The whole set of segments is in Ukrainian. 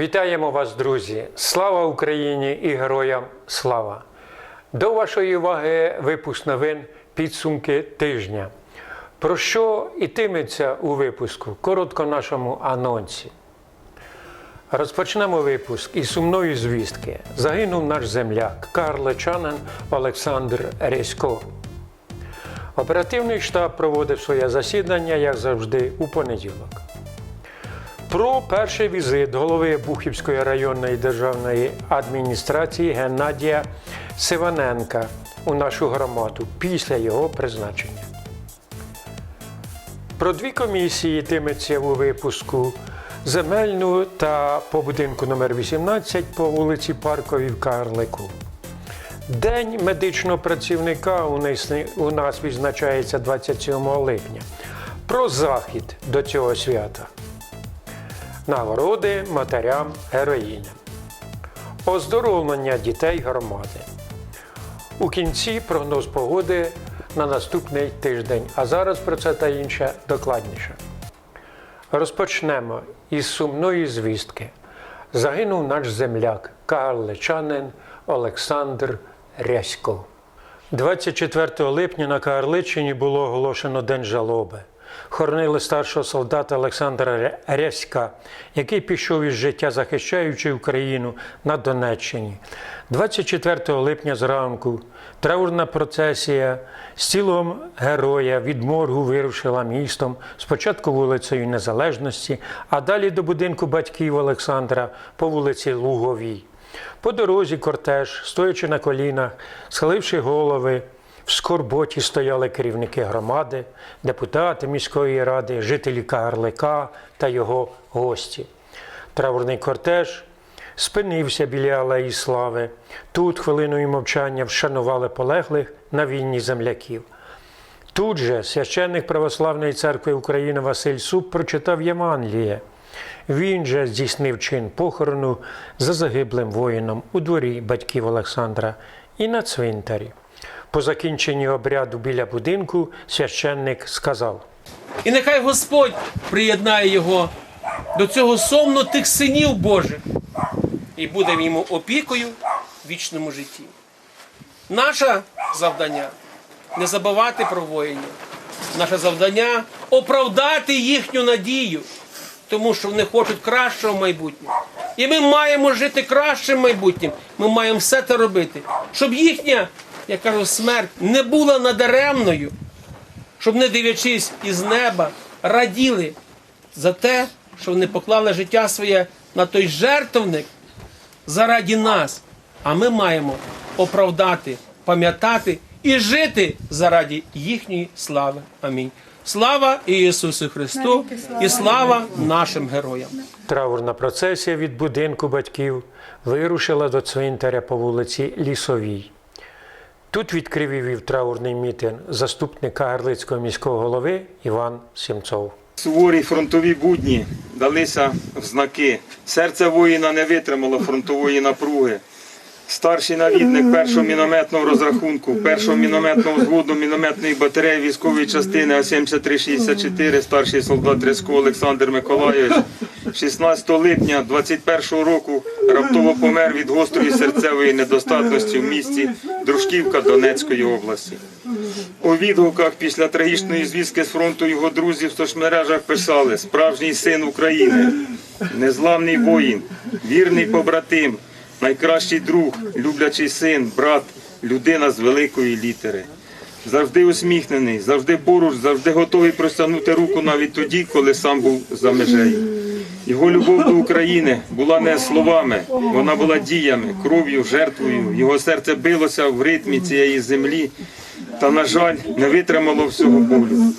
Вітаємо вас, друзі! Слава Україні і героям слава! До вашої уваги випуск новин підсумки тижня. Про що йтиметься у випуску? Коротко нашому анонсі. Розпочнемо випуск із сумної звістки. Загинув наш земляк, карличанин Олександр Ресько. Оперативний штаб проводив своє засідання, як завжди, у понеділок. Про перший візит голови Бухівської районної державної адміністрації Геннадія Сиваненка у нашу громаду після його призначення. Про дві комісії йтиметься у випуску земельну та по будинку номер 18 по вулиці Парковій в Карлику. День медичного працівника у нас відзначається 27 липня. Про захід до цього свята. Нагороди матерям героїням. Оздоровлення дітей громади. У кінці прогноз погоди на наступний тиждень. А зараз про це та інше докладніше. Розпочнемо із сумної звістки. Загинув наш земляк, карличанин Олександр Рясько. 24 липня на Карличині було оголошено День жалоби. Хоронили старшого солдата Олександра Ряська, який пішов із життя, захищаючи Україну на Донеччині. 24 липня зранку траурна процесія з тілом героя від моргу вирушила містом, спочатку вулицею Незалежності, а далі до будинку батьків Олександра по вулиці Луговій. По дорозі кортеж, стоячи на колінах, схиливши голови, в скорботі стояли керівники громади, депутати міської ради, жителі Карлика та його гості. Траурний кортеж спинився біля алеї слави. Тут хвилиною мовчання вшанували полеглих на війні земляків. Тут же священник Православної церкви України Василь Суп прочитав Євангеліє. Він же здійснив чин похорону за загиблим воїном у дворі батьків Олександра і на цвинтарі. По закінченні обряду біля будинку священник сказав: І нехай Господь приєднає його до цього сомно тих синів Божих і буде йому опікою в вічному житті. Наше завдання не забувати про воїнів. Наше завдання оправдати їхню надію, тому що вони хочуть кращого майбутнього. І ми маємо жити кращим майбутнім. Ми маємо все це робити, щоб їхня, я кажу, смерть не була надаремною, щоб не дивлячись із неба, раділи за те, що вони поклали життя своє на той жертвник заради нас. А ми маємо оправдати, пам'ятати і жити заради їхньої слави. Амінь. Слава Ісусу Христу і слава нашим героям. Траурна процесія від будинку батьків вирушила до цвинтаря по вулиці Лісовій. Тут відкрив і вів траурний мітинг заступника Гарлицького міського голови Іван Сімцов. Суворі фронтові будні далися в знаки. Серце воїна не витримало фронтової напруги. Старший навідник першого мінометного розрахунку, першого мінометного взводу мінометної батареї військової частини А-7364, старший солдат Рязко Олександр Миколайович, 16 липня 21 року раптово помер від гострої серцевої недостатності в місті Дружківка Донецької області. У відгуках після трагічної звістки з фронту його друзі в соцмережах писали справжній син України, незламний воїн, вірний побратим, найкращий друг, люблячий син, брат, людина з великої літери. Завжди усміхнений, завжди поруч, завжди готовий простягнути руку навіть тоді, коли сам був за межею. Його любов до України була не словами, вона була діями, кров'ю, жертвою. Його серце билося в ритмі цієї землі, та, на жаль, не витримало всього болю.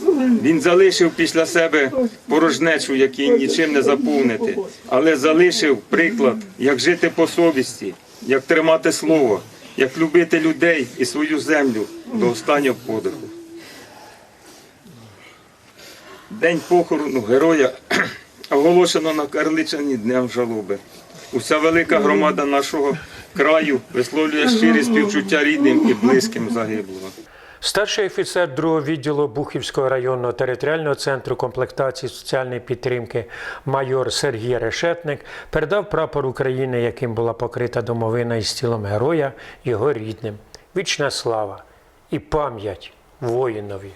Він залишив після себе порожнечу, який нічим не заповнити, але залишив приклад, як жити по совісті, як тримати слово, як любити людей і свою землю до останнього подиху. День похорону героя оголошено на Карличині днем жалоби. Уся велика громада нашого краю висловлює щирі співчуття рідним і близьким загиблого. Старший офіцер другого відділу Бухівського районного територіального центру комплектації соціальної підтримки майор Сергій Решетник передав прапор України, яким була покрита домовина із тілом героя, його рідним. Вічна слава і пам'ять воїнові.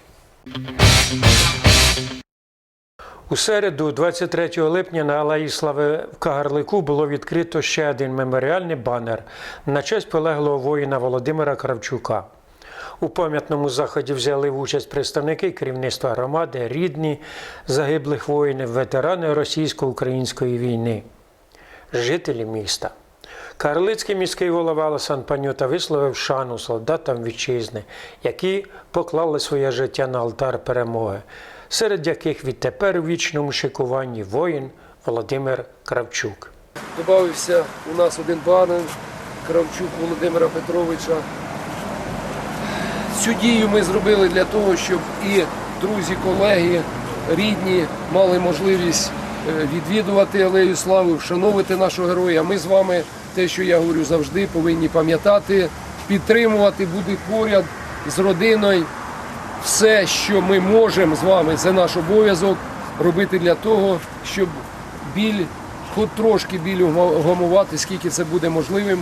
У середу, 23 липня, на Алеї Слави в Кагарлику було відкрито ще один меморіальний банер на честь полеглого воїна Володимира Кравчука. У пам'ятному заході взяли участь представники керівництва громади, рідні загиблих воїнів, ветерани російсько-української війни, жителі міста. Карлицький міський голова Олесан Панюта висловив шану солдатам вітчизни, які поклали своє життя на алтар перемоги, серед яких відтепер у вічному шикуванні воїн Володимир Кравчук. Добавився у нас один банер Кравчук Володимира Петровича. Цю дію ми зробили для того, щоб і друзі, колеги, рідні мали можливість е, відвідувати Алею Слави, вшановувати нашого героя. Ми з вами, те, що я говорю завжди, повинні пам'ятати, підтримувати, бути поряд з родиною. Все, що ми можемо з вами, це наш обов'язок робити для того, щоб біль, хоч трошки біль гамувати, скільки це буде можливим,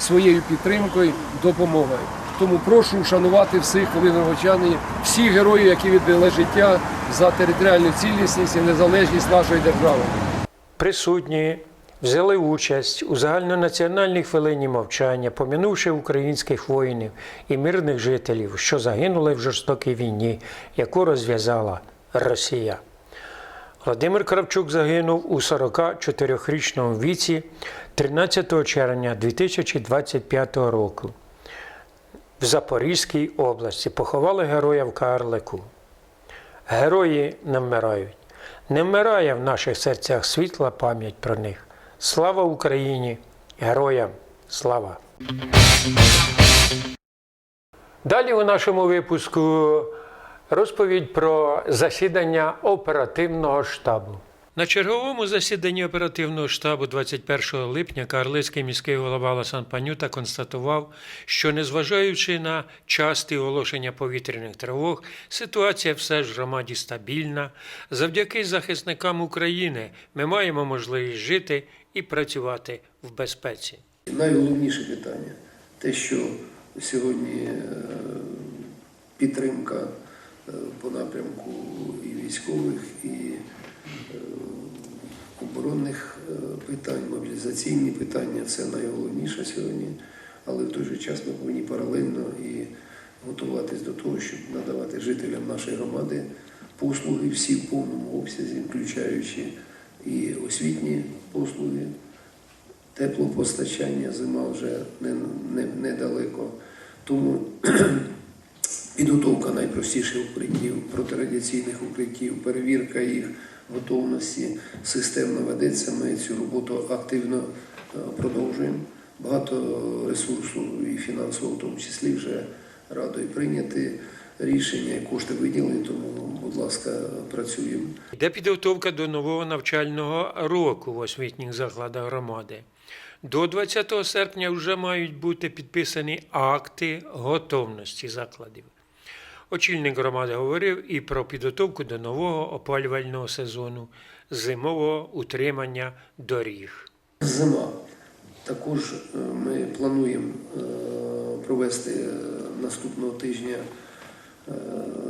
своєю підтримкою, допомогою. Тому прошу вшанувати всіх хвилиногочани, всіх героїв, які віддали життя за територіальну цілісність і незалежність нашої держави. Присутні взяли участь у загальнонаціональній хвилині мовчання, помінувши українських воїнів і мирних жителів, що загинули в жорстокій війні, яку розв'язала Росія. Володимир Кравчук загинув у 44-річному віці 13 червня 2025 року. В Запорізькій області поховали героя в Карлику. Герої не вмирають. Не вмирає в наших серцях світла пам'ять про них. Слава Україні! Героям слава! Далі у нашому випуску розповідь про засідання оперативного штабу. На черговому засіданні оперативного штабу 21 липня Карлицький міський голова Ласан Панюта констатував, що незважаючи на часті оголошення повітряних тривог, ситуація все ж в громаді стабільна. Завдяки захисникам України ми маємо можливість жити і працювати в безпеці. Найголовніше питання те, що сьогодні е, підтримка е, по напрямку і військових, і оборонних е, питань, мобілізаційні питання це найголовніше сьогодні. Але в той же час ми повинні паралельно і готуватись до того, щоб надавати жителям нашої громади послуги всі в повному обсязі, включаючи і освітні послуги, теплопостачання, зима вже не, не, недалеко. Тому підготовка найпростіших укриттів, протирадіаційних укриттів, перевірка їх готовності системно ведеться. Ми цю роботу активно е, продовжуємо. Багато ресурсу і фінансово, в тому числі, вже радою прийняти рішення, і кошти виділені, тому, будь ласка, працюємо. Йде підготовка до нового навчального року в освітніх закладах громади. До 20 серпня вже мають бути підписані акти готовності закладів. Очільник громади говорив і про підготовку до нового опалювального сезону, зимового утримання доріг. Зима. Також е, ми плануємо е, провести е, наступного тижня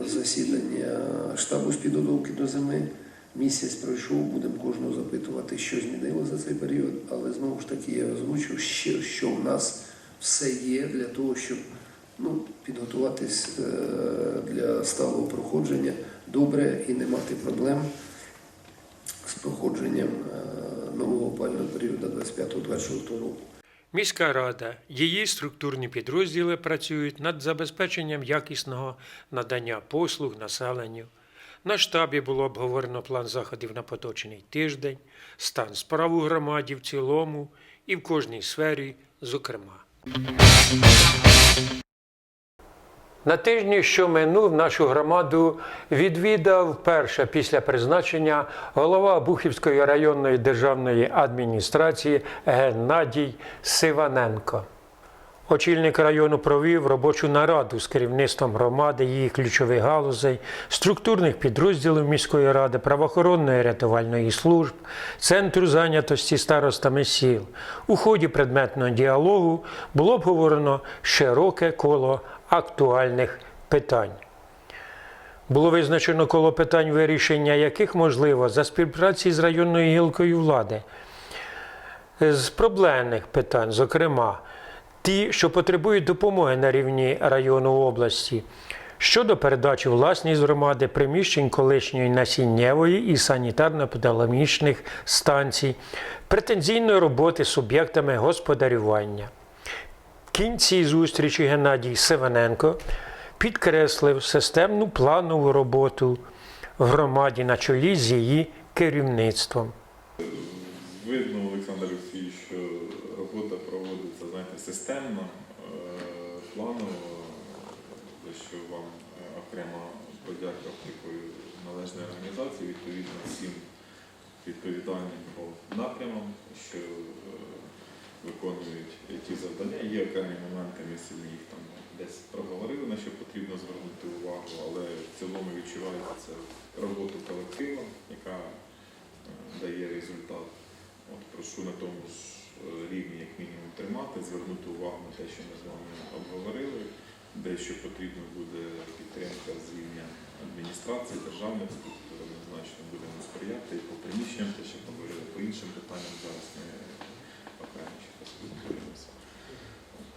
засідання штабу з підготовки до зими. Місяць пройшов, будемо кожного запитувати, що змінило за цей період, але знову ж таки я озвучу, що в нас все є для того, щоб ну, підготуватись е, для сталого проходження добре і не мати проблем з проходженням е, нового опального періоду 25-26 року. Міська рада, її структурні підрозділи працюють над забезпеченням якісного надання послуг населенню. На штабі було обговорено план заходів на поточний тиждень, стан справ у громаді в цілому і в кожній сфері, зокрема. На тижні, що минув, нашу громаду відвідав перша після призначення голова Бухівської районної державної адміністрації Геннадій Сиваненко. Очільник району провів робочу нараду з керівництвом громади, її ключових галузей, структурних підрозділів міської ради, правоохоронної рятувальної служб, центру зайнятості старостами сіл. У ході предметного діалогу було обговорено широке коло актуальних питань. Було визначено коло питань вирішення, яких можливо за співпраці з районною гілкою влади з проблемних питань, зокрема, ті, що потребують допомоги на рівні району області, щодо передачі власність громади приміщень колишньої насіннєвої і санітарно-педагогічних станцій, претензійної роботи суб'єктами господарювання. В кінці зустрічі Геннадій Севененко підкреслив системну планову роботу в громаді на чолі з її керівництвом. Видно, Олександр Олексійович, що системно, е, планово, за що вам е, окремо подяка такої належної організації, відповідно всім відповідальним по напрямам, що е, виконують ті завдання. Є окремі моменти, ми сьогодні їх там десь проговорили, на що потрібно звернути увагу, але в цілому відчувається це роботу колективу, яка дає результат. От прошу на тому ж рівні, як мінімум, тримати, звернути увагу на те, що ми з вами обговорили, дещо потрібно буде підтримка з рівня адміністрації, державних структур, однозначно будемо сприяти і по приміщенням, те, що говорили, по іншим питанням зараз ми окремо ще поспілкуємося.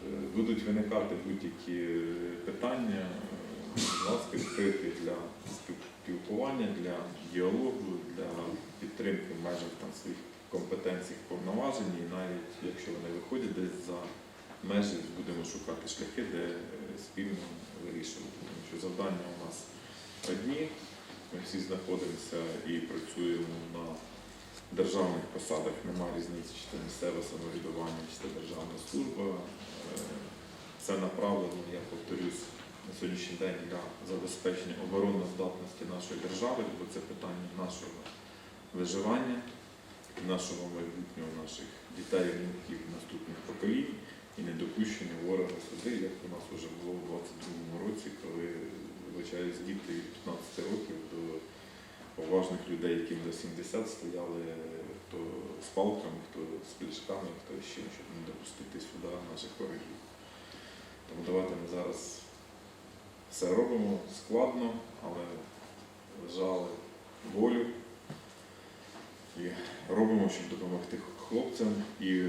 Е, Будуть виникати будь-які е, питання, е, будь ласка, відкриті для спілкування, для діалогу, для підтримки в межах там своїх компетенцій, повноважень, і навіть якщо вони виходять десь за межі, будемо шукати шляхи, де е, спільно вирішувати. Тому що завдання у нас одні, ми всі знаходимося і працюємо на державних посадах, немає різниці, чи це місцеве самоврядування, чи це державна служба. Е, Це направлено, я повторюсь, на сьогоднішній день для забезпечення обороноздатності нашої держави, бо це питання нашого виживання, нашого майбутнього, наших дітей, внуків, наступних поколінь і недопущення ворога сюди, як у нас вже було у 22-му році, коли вибачаюсь, діти від 15 років до поважних людей, яким до 70 стояли хто з палками, хто з пляшками, хто ще, щоб не допустити сюди наших ворогів. Тому давайте ми зараз все робимо складно, але лежали волю і робимо, щоб допомогти хлопцям і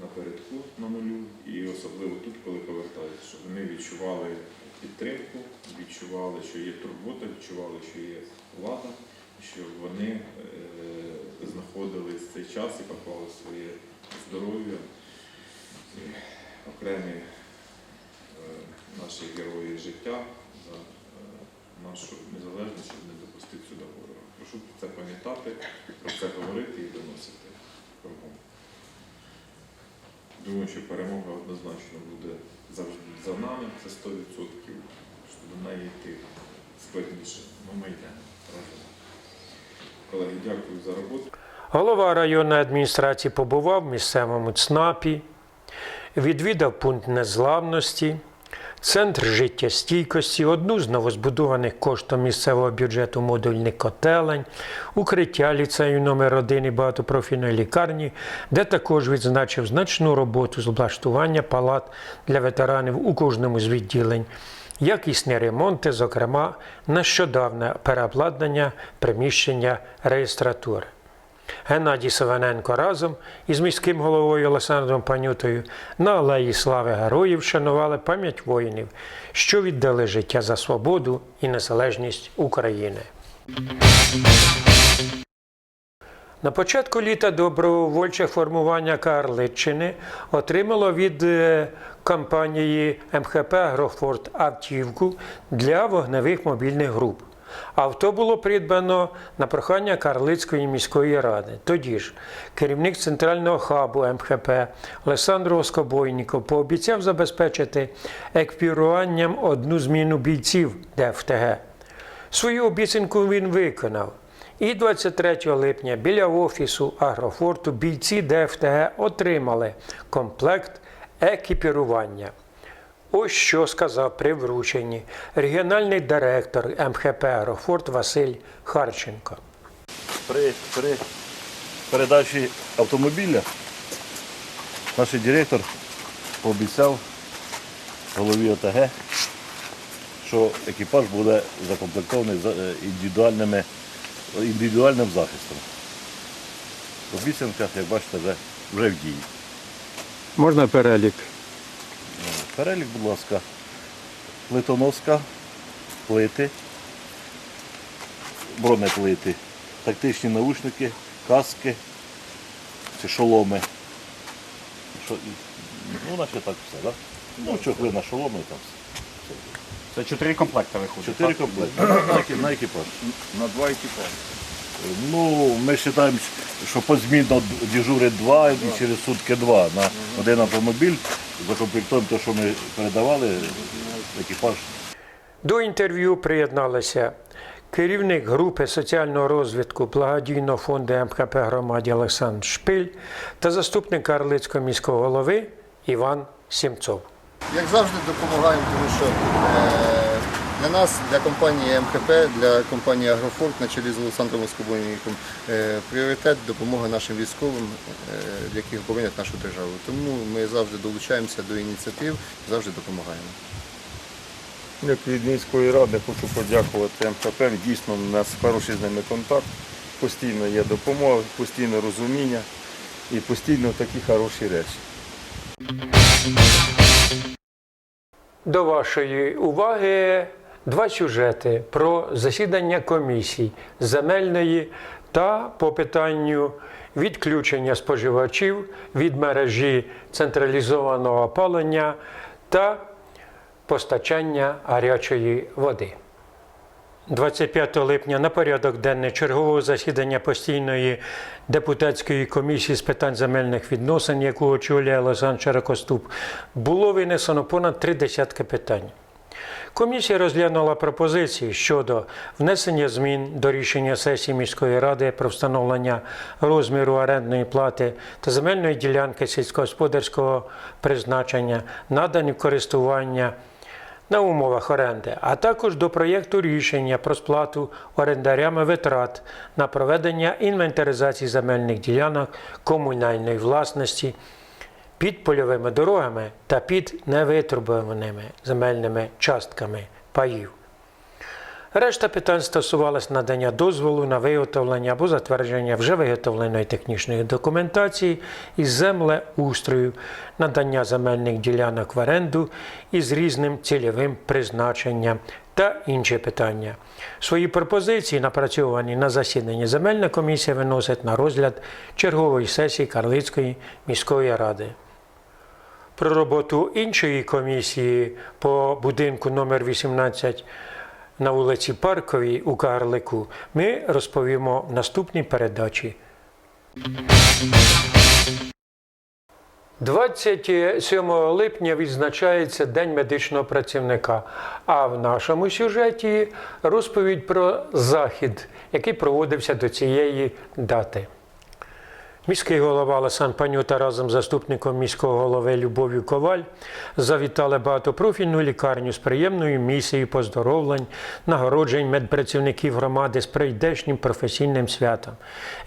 напередку на нулю, і особливо тут, коли повертаються, щоб вони відчували підтримку, відчували, що є турбота, відчували, що є влада, що вони е, знаходили цей час і поклали своє здоров'я. Окремі е, наші герої життя за е, нашу незалежність, щоб не допустити сюди. Прошу про це пам'ятати, про це говорити і доносити кругом. Думаю, що перемога однозначно буде завжди за нами, це 100%. Що до неї йти складніше. Ну, ми йдемо разом. Колеги, дякую за роботу. Голова районної адміністрації побував в місцевому ЦНАПі, відвідав пункт незламності, центр життєстійкості, одну з новозбудованих коштом місцевого бюджету модульних котелень, укриття ліцею номер 1 і багатопрофільної лікарні, де також відзначив значну роботу з облаштування палат для ветеранів у кожному з відділень. Якісні ремонти, зокрема, нещодавне переобладнання приміщення реєстратури. Геннадій Саваненко разом із міським головою Олександром Панютою на Алеї Слави Героїв шанували пам'ять воїнів, що віддали життя за свободу і незалежність України. На початку літа добровольче формування Карличчини отримало від е, компанії МХП Агрофорт автівку для вогневих мобільних груп. Авто було придбано на прохання Карлицької міської ради. Тоді ж керівник центрального хабу МХП Олександр Оскобойніков пообіцяв забезпечити еквіруванням одну зміну бійців ДФТГ. Свою обіцянку він виконав. І 23 липня біля офісу Агрофорту бійці ДФТГ отримали комплект екіпірування. Ось що сказав при врученні регіональний директор МХП Аерофорт Василь Харченко. При, при передачі автомобіля наш директор пообіцяв голові ОТГ, що екіпаж буде закомплектований е, індивідуальними, індивідуальним захистом. Обіцянка, як бачите, вже, вже в дії. Можна перелік? Перелік, будь ласка, плитоноска, плити, бронеплити, тактичні наушники, каски, чи шоломи. Що, ну, наче так все, так? Ну, чохли на шоломи і там все. Це чотири комплекти виходить. Чотири комплекти. На, екі- на екіпаж. На два екіпажі. Ну, ми вважаємо, що позмінно дежурить два і через сутки два. На один автомобіль закомплектуємо те, що ми передавали, екіпаж До інтерв'ю приєдналися керівник групи соціального розвитку благодійного фонду МКП громаді Олександр Шпиль та заступник Карлицького міського голови Іван Сімцов. Як завжди допомагаємо, тому що е, для нас, для компанії МХП, для компанії Агрофорт на чолі з Олександром Оскобоніком е, пріоритет допомога нашим військовим, е, які оборонять нашу державу. Тому ми завжди долучаємося до ініціатив, завжди допомагаємо. Як від міської ради хочу подякувати МХП. Дійсно, у нас хороший з ними контакт. Постійно є допомога, постійно розуміння і постійно такі хороші речі. До вашої уваги два сюжети про засідання комісій земельної та по питанню відключення споживачів від мережі централізованого опалення та постачання гарячої води. 25 липня на порядок денний чергового засідання постійної депутатської комісії з питань земельних відносин, яку очолює Олександр Широкоступ, було винесено понад три десятки питань. Комісія розглянула пропозиції щодо внесення змін до рішення сесії міської ради про встановлення розміру орендної плати та земельної ділянки сільськогосподарського призначення, надані в користування на умовах оренди, а також до проєкту рішення про сплату орендарями витрат на проведення інвентаризації земельних ділянок комунальної власності під польовими дорогами та під невитрубованими земельними частками паїв. Решта питань стосувалась надання дозволу на виготовлення або затвердження вже виготовленої технічної документації із землеустрою, надання земельних ділянок в оренду із різним цільовим призначенням та інші питання. Свої пропозиції, напрацьовані на засіданні земельна комісія, виносить на розгляд чергової сесії Карлицької міської ради. Про роботу іншої комісії по будинку номер 18 на вулиці Парковій у Карлику ми розповімо в наступній передачі. 27 липня відзначається День медичного працівника. А в нашому сюжеті розповідь про захід, який проводився до цієї дати. Міський голова Олександр Панюта разом з заступником міського голови Любов'ю Коваль завітали багатопрофільну лікарню з приємною місією поздоровлень, нагороджень медпрацівників громади з прийдешнім професійним святом.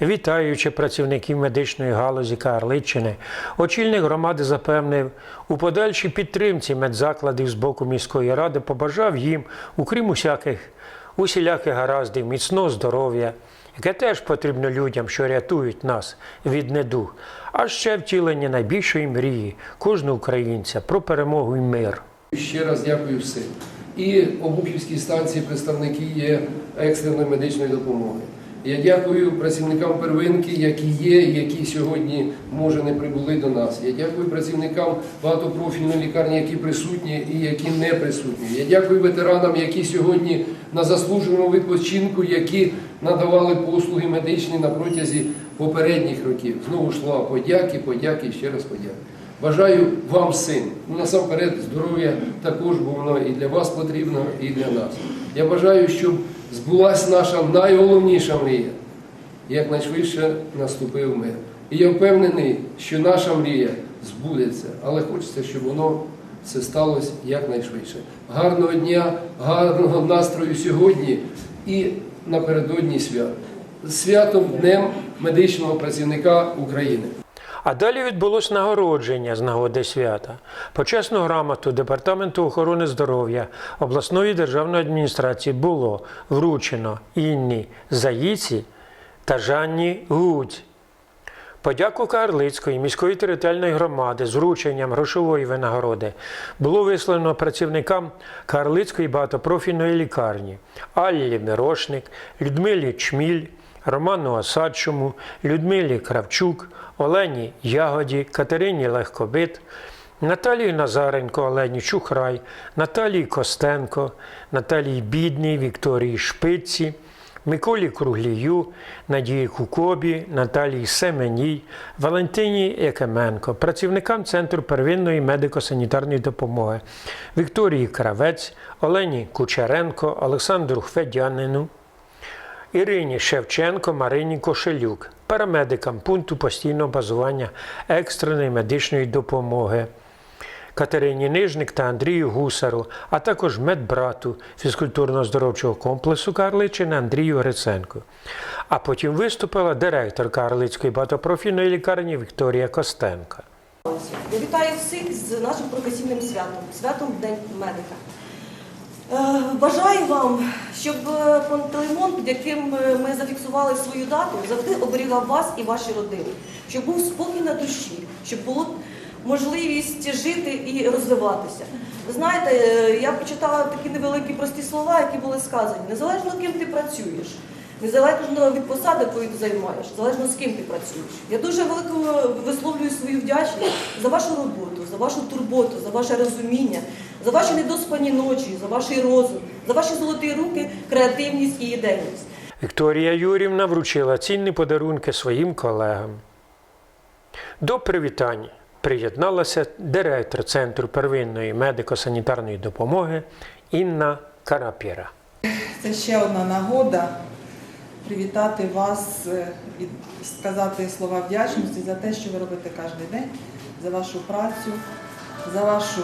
Вітаючи працівників медичної галузі Карличчини, очільник громади запевнив, у подальшій підтримці медзакладів з боку міської ради побажав їм, окрім усяких усіляких гараздів, міцного здоров'я, яке теж потрібно людям, що рятують нас від недуг, а ще втілення найбільшої мрії кожного українця про перемогу і мир. Ще раз дякую всім. І Обухівській станції представники є екстреної медичної допомоги. Я дякую працівникам первинки, які є, які сьогодні може не прибули до нас. Я дякую працівникам багатопрофільної лікарні, які присутні і які не присутні. Я дякую ветеранам, які сьогодні на заслуженому відпочинку, які надавали послуги медичні на протязі попередніх років. Знову слова подяки, подяки ще раз подяки. Бажаю вам всім. Ну, насамперед, здоров'я також, бо воно і для вас потрібно, і для нас. Я бажаю, щоб збулась наша найголовніша мрія. Якнайшвидше наступив мир. І я впевнений, що наша мрія збудеться. Але хочеться, щоб воно все сталося якнайшвидше. Гарного дня, гарного настрою сьогодні і напередодні свят. Святом Днем медичного працівника України. А далі відбулось нагородження з нагоди свята. Почесну грамоту Департаменту охорони здоров'я обласної державної адміністрації було вручено Інні Заїці та Жанні Гудь. Подяку Карлицької міської територіальної громади з врученням грошової винагороди було висловлено працівникам Карлицької багатопрофільної лікарні Аллі Мирошник, Людмилі Чміль, Роману Осадчому, Людмилі Кравчук, Олені Ягоді, Катерині Легкобит, Наталії Назаренко, Олені Чухрай, Наталії Костенко, Наталії Бідній, Вікторії Шпиці, Миколі Круглію, Надії Кукобі, Наталії Семеній, Валентині Якименко, працівникам Центру первинної медико-санітарної допомоги, Вікторії Кравець, Олені Кучеренко, Олександру Федянину, Ірині Шевченко, Марині Кошелюк, парамедикам пункту постійного базування екстреної медичної допомоги. Катерині Нижник та Андрію Гусару, а також медбрату фізкультурно-здоровчого комплексу Карличини Андрію Гриценко. А потім виступила директор Карлицької багатопрофільної лікарні Вікторія Костенко. Я вітаю всіх з нашим професійним святом, святом День медика. Е, Бажаю вам, щоб е, Пантелеймон, під яким е, ми зафіксували свою дату, завжди оберігав вас і ваші родини, щоб був спокій на душі, щоб було можливість жити і розвиватися. Ви знаєте, я почитала такі невеликі прості слова, які були сказані. Незалежно ким ти працюєш, незалежно від посади, якою ти займаєш, залежно з ким ти працюєш. Я дуже велико висловлюю свою вдячність за вашу роботу, за вашу турботу, за ваше розуміння, за ваші недоспані ночі, за ваш розум, за ваші золоті руки, креативність і ідейність. Вікторія Юрівна вручила цінні подарунки своїм колегам. До привітань приєдналася директор Центру первинної медико-санітарної допомоги Інна Карапіра. Це ще одна нагода привітати вас е, і сказати слова вдячності за те, що ви робите кожен день, за вашу працю, за вашу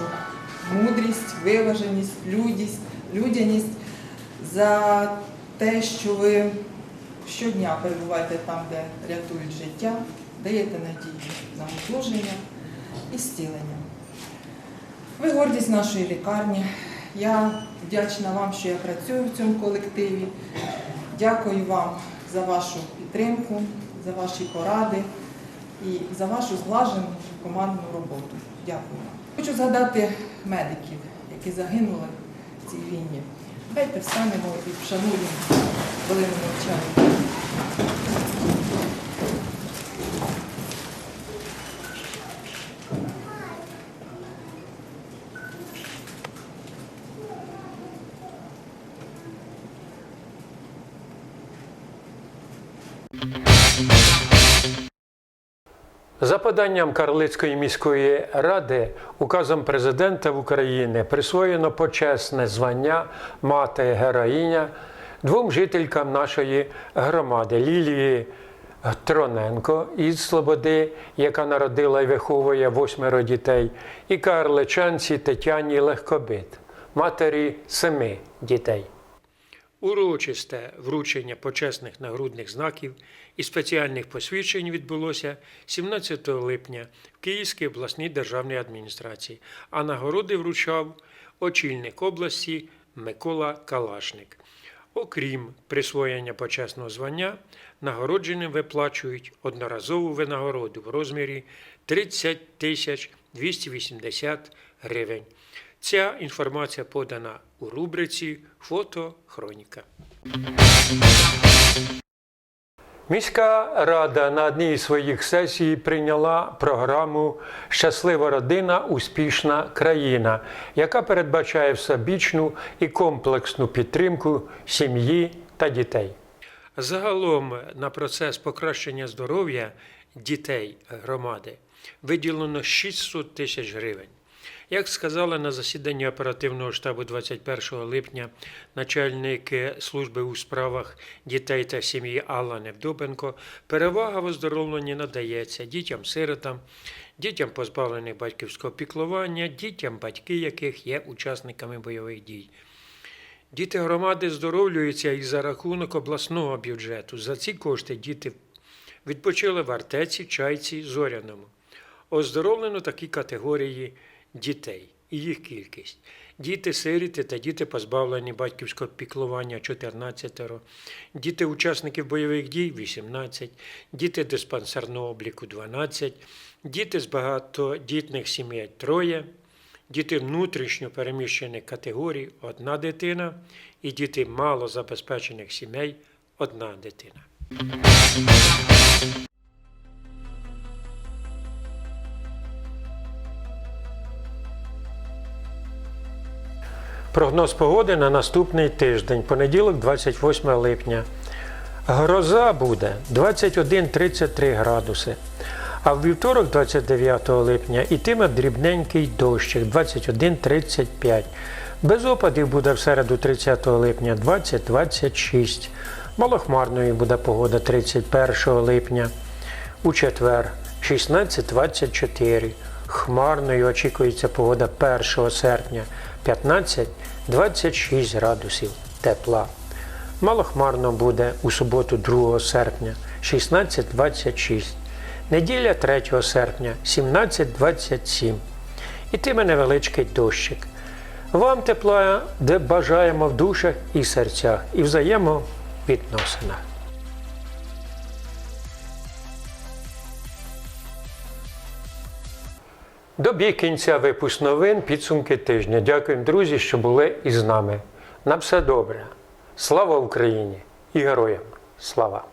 мудрість, виваженість, людість, людяність, за те, що ви щодня перебуваєте там, де рятують життя, даєте надію на служення і зцілення. Ви гордість нашої лікарні. Я вдячна вам, що я працюю в цьому колективі. Дякую вам за вашу підтримку, за ваші поради і за вашу зглажену командну роботу. Дякую вам. Хочу згадати медиків, які загинули в цій війні. Давайте встанемо і вшануємо хвилину мовчання. За поданням Карлицької міської ради указом президента України присвоєно почесне звання мати героїня двом жителькам нашої громади Лілії Троненко із Слободи, яка народила і виховує восьмеро дітей, і карличанці Тетяні Легкобит, матері семи дітей. Урочисте вручення почесних нагрудних знаків і спеціальних посвідчень відбулося 17 липня в Київській обласній державній адміністрації, а нагороди вручав очільник області Микола Калашник. Окрім присвоєння почесного звання, нагородженим виплачують одноразову винагороду в розмірі 30 тисяч 280 гривень. Ця інформація подана у рубриці Фотохроніка. Міська рада на одній із своїх сесій прийняла програму Щаслива родина, успішна країна, яка передбачає всебічну і комплексну підтримку сім'ї та дітей. Загалом на процес покращення здоров'я дітей громади виділено 600 тисяч гривень. Як сказала на засіданні оперативного штабу 21 липня начальник служби у справах дітей та сім'ї Алла Невдобенко, перевага в оздоровленні надається дітям-сиротам, дітям позбавлених батьківського піклування, дітям, батьки яких є учасниками бойових дій. Діти громади здоровлюються і за рахунок обласного бюджету. За ці кошти діти відпочили в Артеці, Чайці, Зоряному. Оздоровлено такі категорії дітей і їх кількість. Діти сиріти та діти позбавлені батьківського піклування 14, діти учасників бойових дій 18, діти диспансерного обліку 12, діти з багатодітних сімей 3, діти внутрішньо переміщених категорій одна дитина. І діти малозабезпечених сімей одна дитина. Прогноз погоди на наступний тиждень, понеділок, 28 липня. Гроза буде 21-33 градуси. А в вівторок, 29 липня, ітиме дрібненький дощик 21-35. Без опадів буде в середу 30 липня 20-26. Малохмарною буде погода 31 липня. У четвер 16-24. Хмарною очікується погода 1 серпня 15-26 градусів тепла. Малохмарно буде у суботу 2 серпня 16-26. Неділя 3 серпня 17-27. Ітиме невеличкий дощик. Вам тепла, де бажаємо в душах і серцях, і взаємовідносинах. Добіг кінця випуск новин, підсумки тижня. Дякуємо, друзі, що були із нами. На все добре. Слава Україні і героям! Слава!